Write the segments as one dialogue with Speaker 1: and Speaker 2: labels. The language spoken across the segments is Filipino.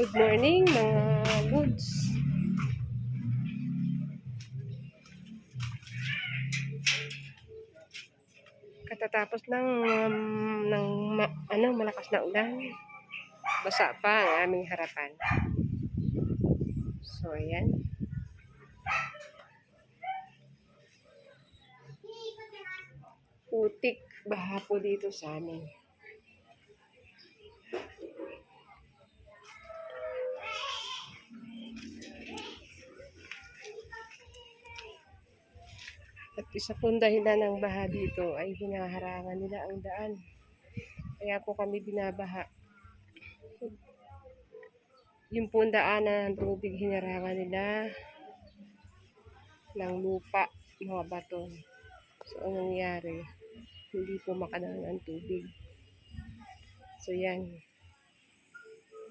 Speaker 1: Good morning mga goods. Katatapos lang um, ng ma- ano, malakas na ulan. Basa pa ang aming harapan. So, ayan. Putik baha po dito sa amin. At isa pong dahilan ng baha dito ay hinaharangan nila ang daan. Kaya po kami binabaha. Yung pong daanan ng tubig hinarangan nila ng lupa, mga bato. So, ang nangyari, hindi po makadaan tubig. So, yan.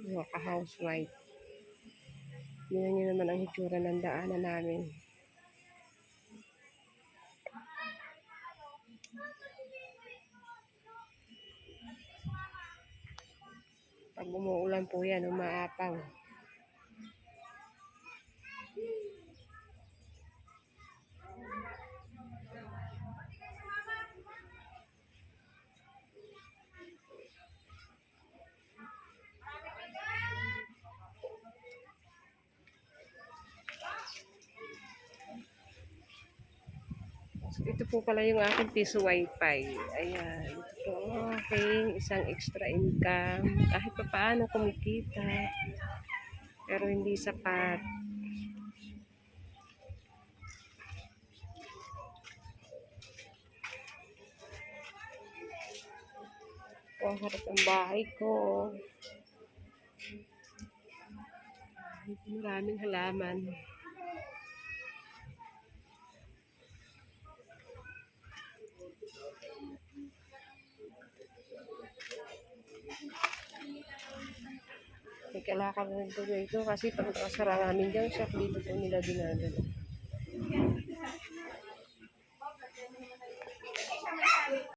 Speaker 1: Mga ka-housewife. Tingnan nyo naman ang hitsura ng daanan namin. Pag umuulan po yan, Ito po pala yung aking piso wifi. Ayan. Ito po ang isang extra income. Kahit pa paano kumikita. Pero hindi sapat. Ito ang harap ng bahay ko. Maraming halaman. May kalakal na ito dito kasi pag nakasara namin dyan, siya dito po nila dinadala.